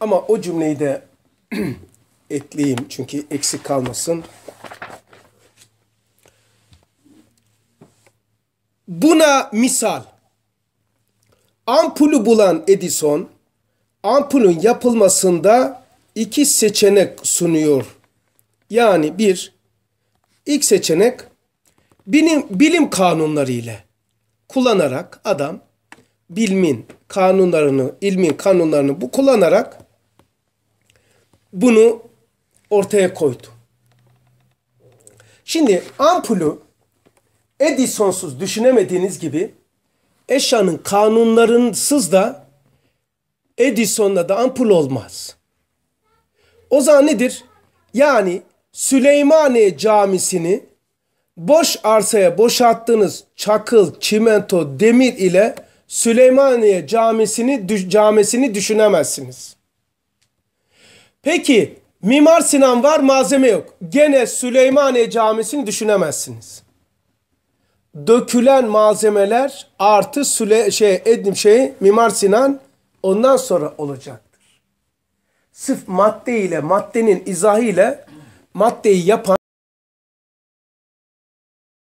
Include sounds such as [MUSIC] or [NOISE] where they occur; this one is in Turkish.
Ama o cümleyi de [CLEARS THROAT] ekleyeyim çünkü eksik kalmasın. Buna misal ampulü bulan Edison ampulün yapılmasında iki seçenek sunuyor. Yani bir ilk seçenek bilim, bilim kanunları ile kullanarak adam bilimin kanunlarını, ilmin kanunlarını bu kullanarak bunu ortaya koydu. Şimdi ampulü Edison'suz düşünemediğiniz gibi eşyanın kanunlarınsız da Edison'la da ampul olmaz. O zaman nedir? Yani Süleymaniye Camisi'ni boş arsaya boşalttığınız çakıl, çimento, demir ile Süleymaniye Camisi'ni camisini düşünemezsiniz. Peki Mimar Sinan var malzeme yok. Gene Süleymaniye Camisi'ni düşünemezsiniz. Dökülen malzemeler artı Süle şey Edim şey Mimar Sinan ondan sonra olacaktır. Sırf madde ile maddenin izahı ile maddeyi yapan